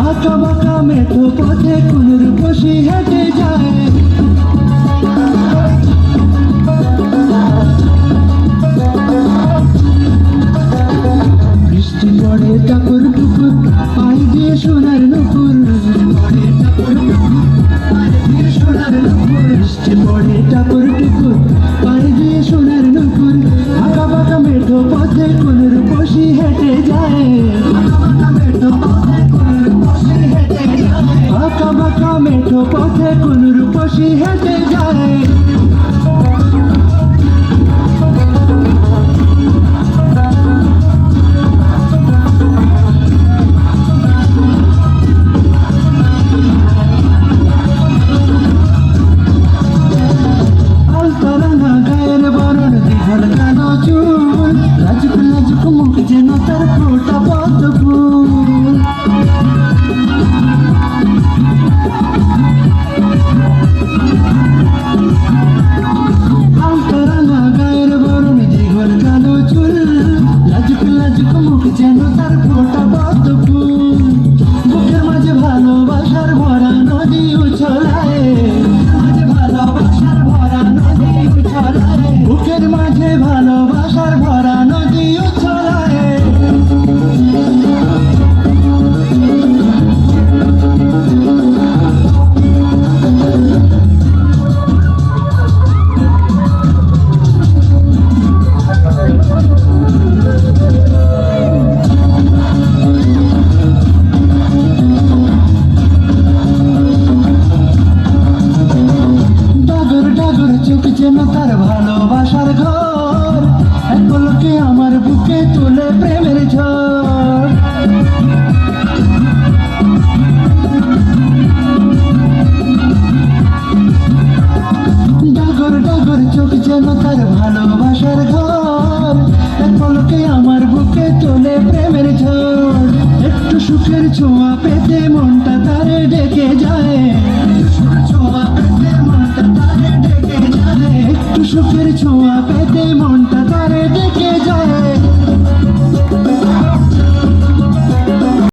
যায় বাঁকা মেঠো পথে কুমির বসি হেঁটে যায় বৃষ্টি পড়ে টাপুর টুপুর পায়ে দিয়ে সোনার নুপুর পড়ে টাপুর টুপুর পায়ে দিয়ে সোনার নুপুর বৃষ্টি পড়ে जाए Ooh. যেন তার ভালোবাসার ঘর। এক আমার বুকে তুলে প্রেমের ঝড়। ডাগর ডাগর চোখ যেন তার ভালোবাসার ঘর। এক পলকে আমার বুকে তোলে প্রেমের ঝড়। একটু সুখের ছোঁয়া পেতে মনটা তারে ডেকে যায়। সুখের ছোঁয়া পেতে যায়